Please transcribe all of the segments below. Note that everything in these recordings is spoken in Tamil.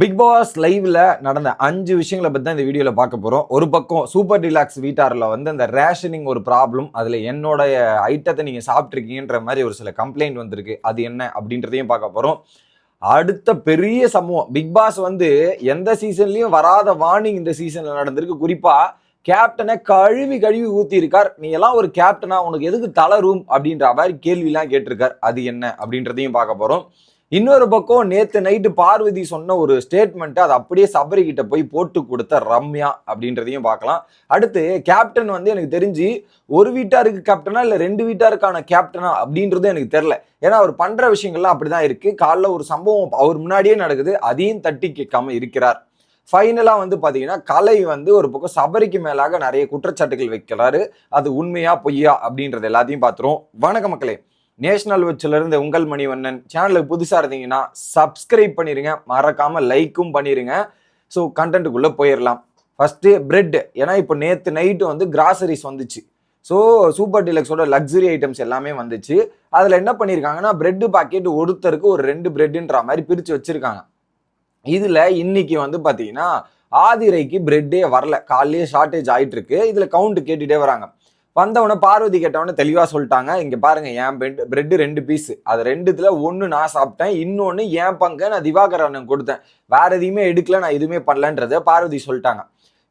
பிக் பாஸ் லைவ்ல நடந்த அஞ்சு விஷயங்களை பத்தி தான் இந்த வீடியோல பார்க்க போறோம். ஒரு பக்கம் சூப்பர் டிலாக்ஸ் வீட்டார்ல வந்து அந்த ரேஷனிங் ஒரு ப்ராப்ளம் அதுல என்னோட ஐட்டத்தை நீங்க சாப்பிட்ருக்கீங்கன்ற மாதிரி ஒரு சில கம்ப்ளைண்ட் வந்திருக்கு. அது என்ன அப்படின்றதையும் பார்க்க போறோம். அடுத்த பெரிய சம்பவம் பிக் பாஸ் வந்து எந்த சீசன்லயும் வராத வார்னிங் இந்த சீசன்ல நடந்திருக்கு. குறிப்பா கேப்டனை கழுவி கழுவி ஊத்தி இருக்கார் நீ எல்லாம் ஒரு கேப்டனா உனக்கு எதுக்கு தலை ரூம் அப்படின்ற மாதிரி கேள்விலாம் கேட்டிருக்கார். அது என்ன அப்படின்றதையும் பார்க்க போறோம். இன்னொரு பக்கம் நேத்து நைட்டு பார்வதி சொன்ன ஒரு ஸ்டேட்மெண்ட் அதை அப்படியே சபரி கிட்ட போய் போட்டு கொடுத்த ரம்யா அப்படின்றதையும் பார்க்கலாம். அடுத்து கேப்டன் வந்து எனக்கு தெரிஞ்சு ஒரு வீட்டாருக்கு கேப்டனா இல்ல ரெண்டு வீட்டாருக்கான கேப்டனா அப்படின்றதும் எனக்கு தெரியல. ஏன்னா அவர் பண்ற விஷயங்கள்லாம் அப்படிதான் இருக்கு. காலைல ஒரு சம்பவம் அவர் முன்னாடியே நடக்குது. அதையும் தட்டி கேட்காம இருக்கிறார். ஃபைனலாக வந்து பார்த்தீங்கன்னா கலை வந்து ஒரு பக்கம் சபரிக்கு மேலாக நிறைய குற்றச்சாட்டுகள் வைக்கிறாரு. அது உண்மையா பொய்யா அப்படின்றது எல்லாத்தையும் பார்த்துரும் வணக்க மக்களே. நேஷனல் வெச்சில் இருந்து உங்கள் மணிவண்ணன் சேனலுக்கு புதுசாக இருந்தீங்கன்னா சப்ஸ்கிரைப் பண்ணிடுங்க மறக்காமல் லைக்கும் பண்ணிடுங்க ஸோ கண்டென்ட்டுக்குள்ளே போயிடலாம் ஃபஸ்ட்டு பிரெட் ஏன்னா இப்போ நேற்று நைட்டு வந்து கிராசரிஸ் வந்துச்சு. ஸோ சூப்பர் டிலக்ஸோட லக்ஸரி ஐட்டம்ஸ் எல்லாமே வந்துச்சு. அதில் என்ன பண்ணியிருக்காங்கன்னா பிரெட்டு பாக்கெட் ஒருத்தருக்கு ஒரு ரெண்டு பிரெட்டுன்ற மாதிரி பிரித்து வச்சுருக்காங்க. இதில் இன்னைக்கு வந்து பார்த்தீங்கன்னா ஆதிரைக்கு பிரெட்டே வரல. காலையிலேயே ஷார்ட்டேஜ் ஆகிட்டுருக்கு இதில் கவுண்ட் கேட்டுகிட்டே வராங்க. வந்தவொடனே பார்வதி கேட்டவொடனே தெளிவாக சொல்லிட்டாங்க. இங்கே பாருங்க என் பிரெட் பிரெட்டு ரெண்டு பீஸு அது ரெண்டுத்துல ஒன்று நான் சாப்பிட்டேன் இன்னொன்று என் பங்கை நான் திவாகர் அண்ணன் கொடுத்தேன். வேற எதையுமே எடுக்கல நான் எதுவுமே பண்ணலன்றத பார்வதி சொல்லிட்டாங்க.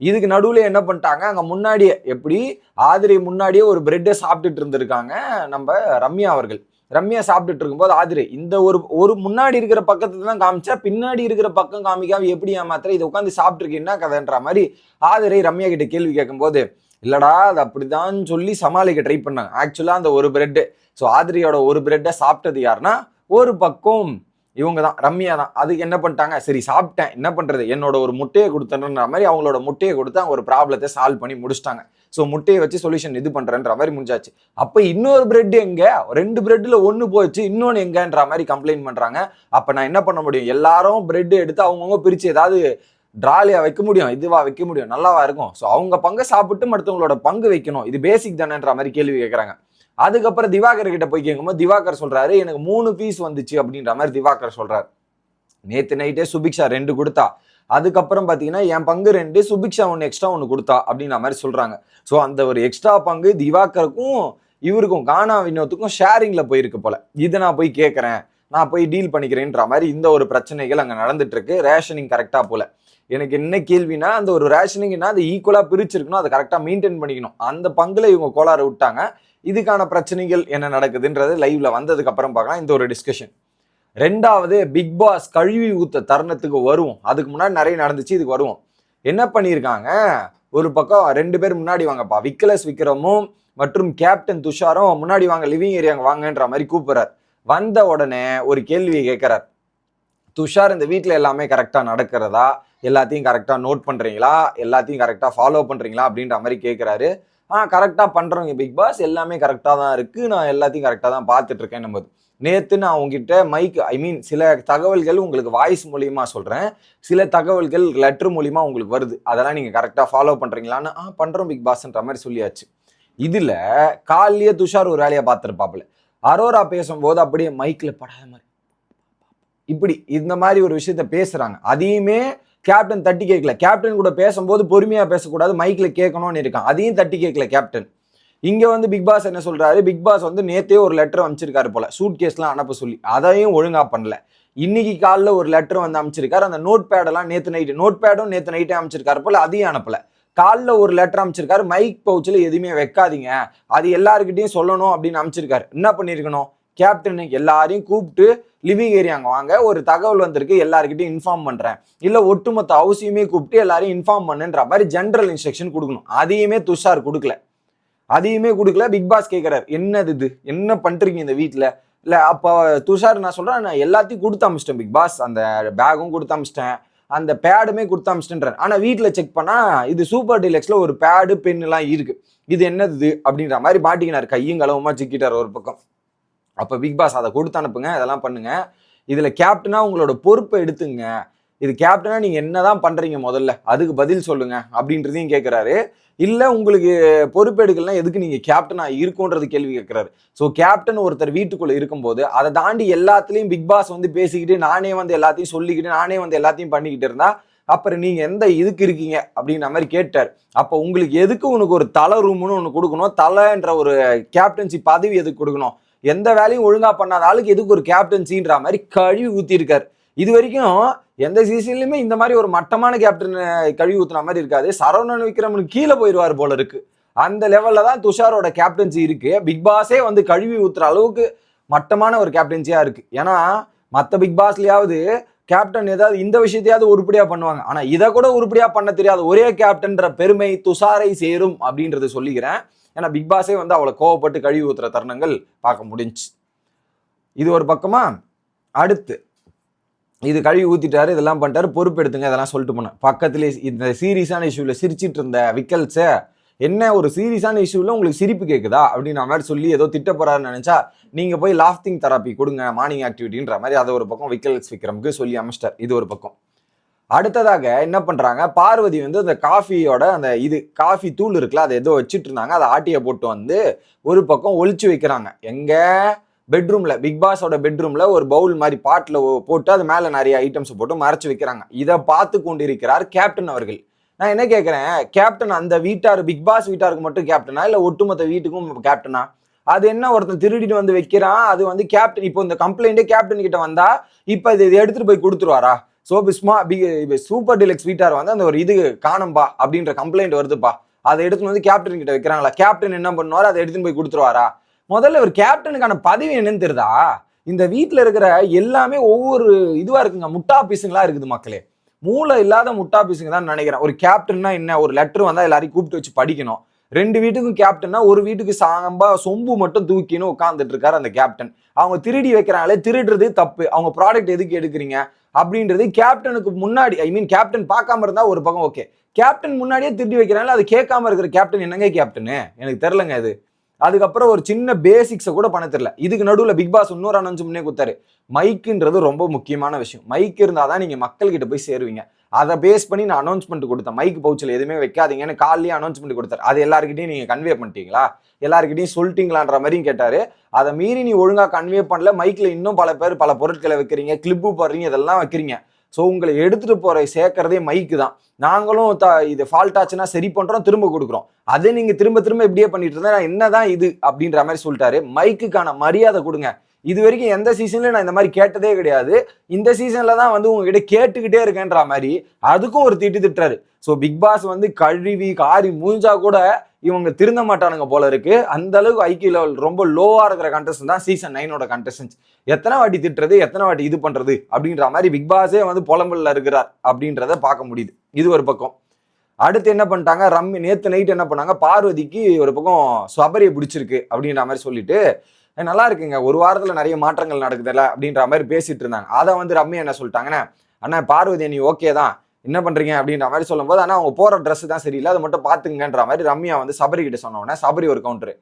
இதுக்கு நடுவில் என்ன பண்ணிட்டாங்க அங்கே முன்னாடியே எப்படி ஆதிரை முன்னாடியே ஒரு பிரெட்டை சாப்பிட்டுட்டு இருந்திருக்காங்க நம்ம ரம்யா அவர்கள். ரம்யா சாப்பிட்டுட்டு இருக்கும்போது ஆதிரை இந்த ஒரு ஒரு முன்னாடி இருக்கிற பக்கத்தை தான் காமிச்சா பின்னாடி இருக்கிற பக்கம் காமிக்காம எப்படி ஏமாத்திர இதை உட்காந்து சாப்பிட்டுருக்கீங்கன்னா கதைன்ற மாதிரி ஆதிரை ரம்யா கிட்ட கேள்வி கேட்கும்போது இல்லடா அது அப்படிதான் சொல்லி சமாளிக்க ட்ரை பண்ணாங்க. ஆக்சுவலாக அந்த ஒரு பிரெட்டு ஸோ ஆதிரியோட ஒரு பிரெட்டை சாப்பிட்டது யாருன்னா ஒரு பக்கம் இவங்க தான் ரம்யா தான் அதுக்கு என்ன பண்ணிட்டாங்க? சரி சாப்பிட்டேன். என்ன பண்ணுறது என்னோட ஒரு முட்டையை கொடுத்தன்ற மாதிரி அவங்களோட முட்டையை கொடுத்து அவங்க ஒரு ப்ராப்ளத்தை சால்வ் பண்ணி முடிச்சிட்டாங்க. ஸோ முட்டையை வச்சு சொல்யூஷன் இது பண்ணுறேன்ற மாதிரி முடிஞ்சாச்சு. அப்போ இன்னொரு பிரெட் எங்கே? ரெண்டு பிரெட்டில் ஒன்று போச்சு இன்னொன்று எங்கன்ற மாதிரி கம்ப்ளைண்ட் பண்ணுறாங்க அப்போ நான் என்ன பண்ண முடியும்? எல்லாரும் பிரெட் எடுத்து அவங்கவுங்க பிரித்து ஏதாவது ட்ராலியா வைக்க முடியும் இதுவா வைக்க முடியும் நல்லாவா இருக்கும். ஸோ அவங்க பங்கை சாப்பிட்டு மற்றவங்களோட பங்கு வைக்கணும். இது பேசிக் தானேன்ற மாதிரி கேள்வி கேட்குறாங்க அதுக்கப்புறம் திவாகர் கிட்ட போய் கேட்கும்போது திவாகர் சொல்றாரு எனக்கு மூணு பீஸ் வந்துச்சு அப்படின்ற மாதிரி திவாகர் சொல்றாரு. நேத்து நைட்டே சுபிக்ஷா ரெண்டு கொடுத்தா. அதுக்கப்புறம் பார்த்தீங்கன்னா என் பங்கு ரெண்டு சுபிக்ஷா ஒன்று எக்ஸ்ட்ரா ஒன்று கொடுத்தா அப்படின்ற மாதிரி சொல்றாங்க. ஸோ அந்த ஒரு எக்ஸ்ட்ரா பங்கு திவாகருக்கும் இவருக்கும் கானா வினோத்துக்கும் ஷேரிங்ல போயிருக்கு போல. இதை நான் போய் கேட்குறேன் நான் போய் டீல் பண்ணிக்கிறேன்ற மாதிரி இந்த ஒரு பிரச்சனைகள் அங்கே நடந்துட்டு இருக்கு. ரேஷனிங் கரெக்டாக போல. எனக்கு என்ன கேள்வினா அந்த ஒரு ரேஷனிங்னா அது ஈக்குவலாக பிரிச்சிருக்கணும் அதை கரெக்டாக மெயின்டைன் பண்ணிக்கணும். அந்த பங்குல இவங்க கோளாறு விட்டாங்க. இதுக்கான பிரச்சனைகள் என்ன நடக்குதுன்றது லைவ்ல வந்ததுக்கு அப்புறம் பார்க்கலாம். இந்த ஒரு டிஸ்கஷன் ரெண்டாவது பிக் பாஸ் கழுவி ஊத்த தருணத்துக்கு வருவோம். அதுக்கு முன்னாடி நிறைய நடந்துச்சு இதுக்கு வருவோம். என்ன பண்ணியிருக்காங்க? ஒரு பக்கம் ரெண்டு பேர் முன்னாடி வாங்கப்பா. விக்கலஸ் விக்ரமும் மற்றும் கேப்டன் துஷாரும் முன்னாடி வாங்க லிவிங் ஏரியாங்க வாங்கன்ற மாதிரி கூப்பிடுறார். வந்த உடனே ஒரு கேள்வியை கேட்குறார். துஷார் இந்த வீட்டில் எல்லாமே கரெக்டாக நடக்கிறதா? எல்லாத்தையும் கரெக்டாக நோட் பண்ணுறீங்களா எல்லாத்தையும் கரெக்டாக ஃபாலோ பண்ணுறீங்களா அப்படின்ற மாதிரி கேட்குறாரு ஆ கரெக்டாக பண்ணுறவங்க பிக் பாஸ் எல்லாமே கரெக்டாக தான் இருக்குது நான் எல்லாத்தையும் கரெக்டாக தான் பார்த்துட்ருக்கேன் நம்ம நேற்று நான் உங்ககிட்ட மைக் ஐ மீன் சில தகவல்கள் உங்களுக்கு வாய்ஸ் மூலியமா சொல்கிறேன் சில தகவல்கள் லெட்ரு மூலியமாக உங்களுக்கு வருது. அதெல்லாம் நீங்கள் கரெக்டாக ஃபாலோ பண்ணுறீங்களான்னு ஆ பண்ணுறோம் பிக் பாஸ்ன்ற மாதிரி சொல்லியாச்சு. இதில் காலையே துஷார் ஒரு வேலையை பார்த்துருப்பாப்புல. அரோரா பேசும்போது அப்படியே மைக்கில் படாத மாதிரி இப்படி இந்த மாதிரி ஒரு விஷயத்த பேசுகிறாங்க அதையுமே கேப்டன் தட்டி கேட்கல. கேப்டன் கூட பேசும்போது பொறுமையாக பேசக்கூடாது மைக்கில் கேட்கணும்னு இருக்கான். அதையும் தட்டி கேட்கல கேப்டன் இங்கே வந்து பிக் பாஸ் என்ன சொல்கிறாரு பிக் பாஸ் வந்து நேத்தே ஒரு லெட்டர் அமைச்சிருக்காரு போல. சூட் கேஸ்லாம் அனுப்ப சொல்லி. அதையும் ஒழுங்காக பண்ணல. இன்னைக்கு காலைல ஒரு லெட்டர் வந்து அமைச்சிருக்காரு அந்த நோட் பேடெல்லாம் நேற்று நைட்டு நோட் பேடும் நேற்று நைட்டே அமைச்சிருக்காரு போல. அதையும் அனுப்பல. காலைல ஒரு லெட்டர் அமைச்சிருக்காரு மைக் பவுச்சில் எதுவுமே வைக்காதீங்க. அது எல்லாருக்கிட்டையும் சொல்லணும் அப்படின்னு அமைச்சிருக்காரு என்ன பண்ணியிருக்கணும்? கேப்டன் எல்லாரையும் கூப்பிட்டு லிவிங் ஏரியா அங்கே வாங்க. ஒரு தகவல் வந்திருக்கு எல்லாருக்கிட்டையும் இன்ஃபார்ம் பண்ணுறேன் இல்லை ஒட்டுமொத்த அவசியமே கூப்பிட்டு எல்லாரையும் இன்ஃபார்ம் பண்ணுன்ற மாதிரி ஜென்ரல் இன்ஸ்ட்ரக்ஷன் கொடுக்கணும். அதையுமே துஷார் கொடுக்கல. அதையுமே கொடுக்கல. பிக் பாஸ் கேட்குறாரு என்னது இது? என்ன பண்ணுறீங்க இந்த வீட்டில் இல்லை அப்போ துஷார் நான் சொல்கிறேன் நான் எல்லாத்தையும் கொடுத்து அமிச்சிட்டேன் பிக் பாஸ் அந்த பேகும் கொடுத்து அமிச்சிட்டேன். அந்த பேடுமே கொடுத்து அமிச்சிட்டேன் ஆனால் வீட்டில் செக் பண்ணால் இது சூப்பர் டீலக்ஸ்ல ஒரு பேடு பென்னுலாம் இருக்குது இது என்னது அப்படின்ற மாதிரி மாட்டிக்கினார். கையும் களவுமா சிக்கிட்டார் ஒரு பக்கம். அப்போ பிக் பாஸ் அதை கொடுத்து அனுப்புங்க இதெல்லாம் பண்ணுங்க. இதில் கேப்டனா உங்களோட பொறுப்பை எடுத்துங்க. இது கேப்டனா என்ன தான் பண்ணுறீங்க முதல்ல அதுக்கு பதில் சொல்லுங்க அப்படின்றதையும் கேட்குறாரு இல்லை உங்களுக்கு பொறுப்பெடுக்கலாம் எதுக்கு நீங்கள் கேப்டனாக இருக்கும்ன்றது கேள்வி கேட்குறாரு ஸோ கேப்டன் ஒருத்தர் வீட்டுக்குள்ளே இருக்கும்போது அதை தாண்டி எல்லாத்துலேயும் பிக் பாஸ் வந்து பேசிக்கிட்டு நானே வந்து எல்லாத்தையும் சொல்லிக்கிட்டு நானே வந்து எல்லாத்தையும் பண்ணிக்கிட்டு இருந்தா அப்புறம் நீங்கள் எந்த இதுக்கு இருக்கீங்க அப்படின்ற மாதிரி கேட்டார். அப்போ உங்களுக்கு எதுக்கு உனக்கு ஒரு தலை ரூம்னு ஒன்று கொடுக்கணும்? தலைன்ற ஒரு கேப்டன்சி பதவி எதுக்கு கொடுக்கணும்? எந்த வேலையும் ஒழுங்கா பண்ணாத ஆளுக்கு எதுக்கு ஒரு கேப்டன்சின்ற மாதிரி கழுவி ஊத்திருக்காரு இது வரைக்கும் எந்த சீசன்லயுமே இந்த மாதிரி ஒரு மட்டமான கேப்டன் கழுவி ஊத்துன மாதிரி இருக்காது. சரவணன் விக்ரமனுக்கு கீழே போயிடுவார் போல இருக்கு. அந்த லெவல்ல தான் துஷாரோட கேப்டன்சி இருக்கு. பிக் பாஸே வந்து கழுவி ஊத்துற அளவுக்கு மட்டமான ஒரு கேப்டன்சியா இருக்கு. ஏன்னா மற்ற பிக் பாஸ்லயாவது கேப்டன் ஏதாவது இந்த விஷயத்தையாவது உருப்படியா பண்ணுவாங்க. ஆனா இதை கூட உருப்படியா பண்ண தெரியாத ஒரே கேப்டன்ற பெருமை துஷாரை சேரும் அப்படின்றத சொல்லிக்கிறேன். ஏன்னா பிக் பாஸே வந்து அவளை கோவப்பட்டு கழுவி ஊத்துற தருணங்கள் பார்க்க முடிஞ்சுச்சு. இது ஒரு பக்கமா? அடுத்து இது கழுவி ஊத்திட்டாரு இதெல்லாம் பண்ணிட்டாரு பொறுப்பு எடுத்துங்க இதெல்லாம் சொல்லிட்டு போனேன் பக்கத்துலேயே இந்த சீரியஸான இஷ்யூல சிரிச்சிட்டு இருந்த விக்கல்ஸை என்ன ஒரு சீரியஸான இஷ்யூவில் உங்களுக்கு சிரிப்பு கேட்குதா அப்படின்னு மாதிரி சொல்லி ஏதோ திட்ட போறாருன்னு நினைச்சா நீங்கள் போய் லாஃப்டிங் தெராப்பி கொடுங்க மார்னிங் ஆக்டிவிட்டின்ற மாதிரி அதை ஒரு பக்கம் விக்கல்ஸ் விக்ரமுக்கு சொல்லி அமைச்சிட்டார். இது ஒரு பக்கம். அடுத்ததாக என்ன பண்ணுறாங்க பார்வதி வந்து அந்த காஃபியோட அந்த இது காஃபி தூள் இருக்குல்ல அதை ஏதோ வச்சுட்டு இருந்தாங்க. அதை ஆட்டியை போட்டு வந்து ஒரு பக்கம் ஒழிச்சு வைக்கிறாங்க. எங்கே? பெட்ரூமில் பிக் பாஸோட ஒரு பவுல் மாதிரி பாட்டில் போட்டு அது மேலே நிறைய ஐட்டம்ஸ் போட்டு மறைச்சு வைக்கிறாங்க. இதை பார்த்து கொண்டிருக்கிறார் கேப்டன் அவர்கள். நான் என்ன கேட்குறேன் கேப்டன் அந்த வீட்டார் பிக் பாஸ் வீட்டாருக்கு மட்டும் கேப்டனா? இல்லை ஒட்டுமொத்த வீட்டுக்கும் கேப்டனா? அது என்ன ஒருத்தன் திருடிட்டு வந்து வைக்கிறான்? அது வந்து கேப்டன் இப்போ இந்த கம்ப்ளைண்ட்டே கேப்டன் கிட்ட வந்தா இப்போ இது இதை எடுத்துட்டு போய் கொடுத்துருவாரா? ஸோ பிஸ்மா பி சூப்பர் டிலக்ஸ் வீட்டார் வந்து அந்த ஒரு இது காணும்பா அப்படின்ற கம்ப்ளைண்ட் வருதுப்பா. அதை எடுத்துன்னு வந்து கேப்டன் கிட்ட வைக்கிறாங்களா? கேப்டன் என்ன பண்ணுவார்? அதை எடுத்துன்னு போய் கொடுத்துருவாரா? முதல்ல ஒரு கேப்டனுக்கான பதவி என்னன்னு தெரியுதா? இந்த வீட்டில் இருக்கிற எல்லாமே ஒவ்வொரு இதுவாக இருக்குங்க. முட்டா பீஸுங்களா இருக்குது மக்களே. மூளை இல்லாத முட்டா பீஸுங்க தான் நினைக்கிறேன். ஒரு கேப்டன்னா என்ன? ஒரு லெட்டர் வந்தால் எல்லாரையும் கூப்பிட்டு வச்சு படிக்கணும். ரெண்டு வீட்டுக்கும் கேப்டன்னா ஒரு வீட்டுக்கு சாம்பா சொம்பு மட்டும் தூக்கின்னு உட்காந்துட்டு இருக்காரு அந்த கேப்டன் அவங்க திருடி வைக்கிறாங்களே திருடுறது தப்பு. அவங்க ப்ராடக்ட் எதுக்கு எடுக்கிறீங்க? அப்படின்றது கேப்டனுக்கு முன்னாடி ஐ மீன் கேப்டன் பார்க்காம இருந்தா ஒரு பக்கம் ஓகே கேப்டன் முன்னாடியே திருடி வைக்கிறாங்களே அது கேட்காம இருக்கிற கேப்டன் என்னங்க கேப்டனு எனக்கு தெரிலங்க அது. அதுக்கப்புறம் ஒரு சின்ன பேசிக்ஸை கூட பண்ண தெரியல. இதுக்கு நடுவில் பிக் பாஸ் இன்னொரு அனௌன்ஸ் முன்னே கொடுத்தாரு. மைக்குன்றது ரொம்ப முக்கியமான விஷயம். மைக் இருந்தால் தான் நீங்கள் மக்கள்கிட்ட போய் சேருவீங்க. அதை பேஸ் பண்ணி நான் அனௌன்ஸ்மெண்ட் கொடுத்தேன். மைக் பவுச்சில் எதுவுமே வைக்காதீங்கன்னு காலையிலே அனௌன்ஸ்மெண்ட் கொடுத்தாரு. அது எல்லாருக்கிட்டையும் நீங்கள் கன்வே பண்ணிட்டீங்களா? எல்லாருக்கிட்டையும் சொல்லிட்டீங்களான்ற மாதிரியும் கேட்டார். அதை மீறி நீ ஒழுங்காக கன்வே பண்ணல. மைக்கில் இன்னும் பல பேர் பல பொருட்களை வைக்கிறீங்க. கிளிப்பு போடுறீங்க. இதெல்லாம் வைக்கிறீங்க. ஸோ உங்களை எடுத்துகிட்டு போகிற சேர்க்கறதே மைக்கு தான். நாங்களும் த இது ஃபால்ட் ஆச்சுன்னா சரி பண்ணுறோம் திரும்ப கொடுக்குறோம். அதே நீங்கள் திரும்ப திரும்ப இப்படியே பண்ணிட்டு இருந்தா என்னதான் இது அப்படின்ற மாதிரி சொல்லிட்டாரு. மைக்குக்கான மரியாதை கொடுங்க. இது வரைக்கும் எந்த சீசன்லயும் நான் இந்த மாதிரி கேட்டதே கிடையாது. இந்த சீசன்ல தான் வந்து உங்ககிட்ட கேட்டுக்கிட்டே இருக்கேன்ற மாதிரி அதுக்கும் ஒரு திட்டு திட்டுறாரு. ஸோ பிக் பாஸ் வந்து கழுவி காரி மூஞ்சா கூட இவங்க திருந்த மாட்டானுங்க போல இருக்கு. அந்த அளவுக்கு ஐக்கிய லெவல் ரொம்ப லோவா இருக்கிற கண்டஸ்டன் தான் சீசன் நைனோட கண்டஸ்டன்ஸ் எத்தனை வாட்டி திட்டுறது எத்தனை வாட்டி இது பண்றது அப்படின்ற மாதிரி பிக் பாஸே வந்து புலம்பல்ல இருக்கிறார் அப்படின்றத பார்க்க முடியுது. இது ஒரு பக்கம். அடுத்து என்ன பண்ணிட்டாங்க? ரம்மி நேற்று நைட் என்ன பண்ணாங்க? பார்வதிக்கு ஒரு பக்கம் சபரியை பிடிச்சிருக்கு அப்படின்ற மாதிரி சொல்லிட்டு நல்லா இருக்குங்க. ஒரு வாரத்தில் நிறைய மாற்றங்கள் நடக்குதுல்ல அப்படின்ற மாதிரி பேசிட்டு இருந்தாங்க. அதை வந்து ரம்மி என்ன சொல்லிட்டாங்கன்னா அண்ணா பார்வதி நீ ஓகே தான். என்ன பண்ணுறீங்க அப்படின்ற மாதிரி சொல்லும்போது ஆனால் அவங்க போகிற ட்ரெஸ் தான் சரியில்லை. அதை மட்டும் பார்த்துங்கன்ற மாதிரி ரம்யா வந்து சபரி கிட்ட சொன்னோன்னே சபரி ஒரு கவுண்டரு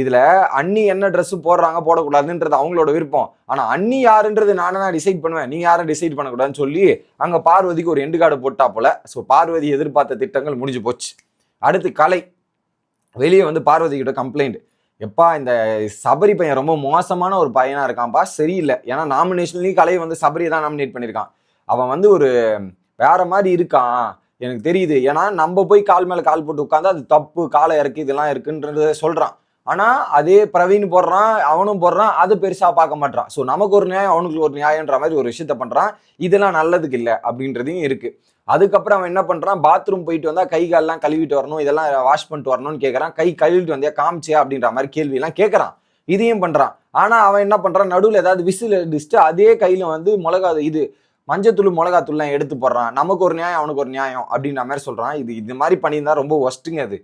இதில் அண்ணி என்ன ட்ரெஸ் போடுறாங்க போடக்கூடாதுன்றது அவங்களோட விருப்பம். ஆனால் அண்ணி யாருன்றது நானே தான் டிசைட் பண்ணுவேன். நீ யாரும் டிசைட் பண்ணக்கூடாதுன்னு சொல்லி அங்கே பார்வதிக்கு ஒரு எண்டு கார்டு போட்டா போல. ஸோ பார்வதி எதிர்பார்த்த திட்டங்கள் முடிஞ்சு போச்சு. அடுத்து கலை. வெளியே வந்து பார்வதி கிட்ட கம்ப்ளைண்ட் எப்பா இந்த சபரி பையன் ரொம்ப மோசமான ஒரு பையனாக இருக்கான்ப்பா. சரியில்லை. ஏன்னா நாமினேஷன்லேயும் கலையை வந்து சபரி தான் நாமினேட் பண்ணியிருக்கான். அவன் வந்து ஒரு வேற மாதிரி இருக்கான். எனக்கு தெரியுது. ஏன்னா நம்ம போய் கால் மேலே கால் போட்டு உட்காந்து அது தப்பு காலை இறக்கி இதெல்லாம் இருக்குன்றத சொல்கிறான் ஆனால் அதே பிரவீன் போடுறான் அவனும் போடுறான் அது பெருசாக பார்க்க மாட்டான் ஸோ நமக்கு ஒரு நியாயம் அவனுக்கு ஒரு நியாயம்ன்ற மாதிரி ஒரு விஷயத்த பண்ணுறான் இதெல்லாம் நல்லதுக்கு இல்லை அப்படின்றதையும் இருக்குது அதுக்கப்புறம் அவன் என்ன பண்ணுறான் பாத்ரூம் போயிட்டு வந்தால் கை கால்லாம் கழுவிட்டு வரணும் இதெல்லாம் வாஷ் பண்ணிட்டு வரணும்னு கேட்குறான் கை கழுவிட்டு வந்தியா காமிச்சியா அப்படின்ற மாதிரி கேள்வியெல்லாம் கேட்குறான் இதையும் பண்ணுறான் ஆனால் அவன் என்ன பண்ணுறான் நடுவில் ஏதாவது விசில் அடிச்சுட்டு அதே கையில் வந்து மிளகா இது மஞ்சத்தூள் மிளகாத்தூள்லாம் எடுத்து போடுறான். நமக்கு ஒரு நியாயம் அவனுக்கு ஒரு நியாயம் அப்படின்ற மாதிரி சொல்கிறான் இது இது மாதிரி பண்ணியிருந்தா ரொம்ப ஒஸ்ட்டுங்க அது.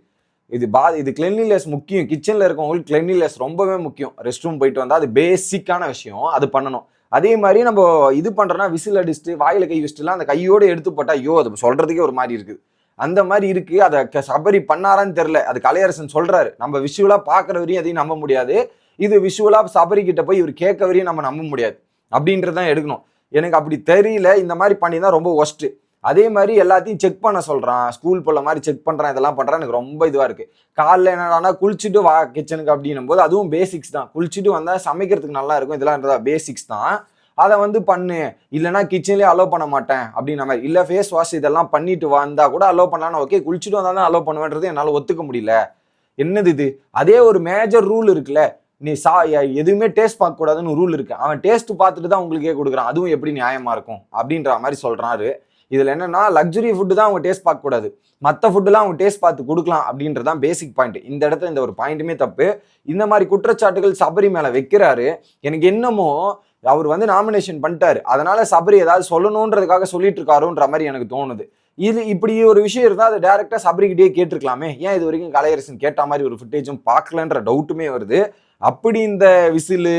இது பா இது கிளென்லினஸ் முக்கியம். கிச்சனில் இருக்கவங்களுக்கு கிளென்லினஸ் ரொம்பவே முக்கியம். ரெஸ்ட் ரூம் போயிட்டு வந்தால் அது பேசிக்கான விஷயம். அது பண்ணணும். அதே மாதிரி நம்ம இது பண்ணுறோன்னா விசில் அடிச்சுட்டு வாயில் கை வச்சுட்டுலாம் அந்த கையோடு எடுத்து போட்டால் ஐயோ அது சொல்கிறதுக்கே ஒரு மாதிரி இருக்குது அந்த மாதிரி இருக்கு. அதை க- சபரி பண்ணாரான்னு தெரில அது கலையரசன் சொல்றாரு. நம்ம விஷுவலா பாக்குற வரையும் அதையும் நம்ப முடியாது. இது விஷுவலா சபரி கிட்ட போய் இவர் கேட்க வரையும் நம்ம நம்ப முடியாது. அப்படின்றதான் எடுக்கணும். எனக்கு அப்படி தெரியல. இந்த மாதிரி பண்ணி தான் ரொம்ப ஒஸ்ட்டு அதே மாதிரி எல்லாத்தையும் செக் பண்ண சொல்கிறான் ஸ்கூல் போல மாதிரி செக் பண்ணுறான் இதெல்லாம் பண்ணுறான் எனக்கு ரொம்ப இதுவாக இருக்குது காலைல என்னடானா குளிச்சுட்டு வா கிச்சனுக்கு அப்படின்னும் போது அதுவும் பேசிக்ஸ் தான். குளிச்சுட்டு வந்தால் சமைக்கிறதுக்கு நல்லா இருக்கும். இதெல்லாம் பேசிக்ஸ் தான். அதை வந்து பண்ணு. இல்லைனா கிச்சன்லேயே அலோவ் பண்ண மாட்டேன் அப்படின்ற மாதிரி. இல்லை ஃபேஸ் வாஷ் இதெல்லாம் பண்ணிட்டு வந்தா கூட அலோவ் பண்ணலான்னு ஓகே குளிச்சுட்டு வந்தால் தான் அலோவ் பண்ணுவேன்றது என்னால் ஒத்துக்க முடியல. என்னது இது? அதே ஒரு மேஜர் ரூல் இருக்குல்ல. நீ சா எதுவுமே டேஸ்ட் பார்க்கக்கூடாதுன்னு ரூல் இருக்கு. அவன் டேஸ்ட் பார்த்துட்டு தான் உங்களுக்கே கொடுக்குறான். அதுவும் எப்படி நியாயமா இருக்கும்? அப்படின்ற மாதிரி சொல்கிறாரு இதில் என்னென்னா லக்ஸுரி ஃபுட்டு தான் அவங்க டேஸ்ட் பார்க்கக்கூடாது மற்ற ஃபுட்டுலாம் அவங்க டேஸ்ட் பார்த்து கொடுக்கலாம் அப்படின்றதான் பேசிக் பாயிண்ட் இந்த இடத்துல இந்த ஒரு பாயிண்ட்டுமே தப்பு. இந்த மாதிரி குற்றச்சாட்டுகள் சபரி மேலே வைக்கிறாரு. எனக்கு என்னமோ அவர் வந்து நாமினேஷன் பண்ணிட்டாரு. அதனால சபரி ஏதாவது சொல்லணுன்றதுக்காக சொல்லிட்டு இருக்காருன்ற மாதிரி எனக்கு தோணுது. இது இப்படி ஒரு விஷயம் இருந்தால் அது டேரெக்டாக சபரிக்கிட்டே கேட்டிருக்கலாமே. ஏன் இது வரைக்கும் கலையரசன் கேட்ட மாதிரி ஒரு ஃபுட்டேஜும் பார்க்கலன்ற டவுட்டுமே வருது. அப்படி இந்த விசிலு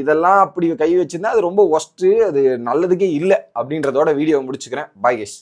இதெல்லாம் அப்படி கை வச்சிருந்தா அது ரொம்ப ஒஸ்ட்டு அது நல்லதுக்கே இல்லை அப்படின்றதோட வீடியோ முடிச்சுக்கிறேன். பாய் கேஷ்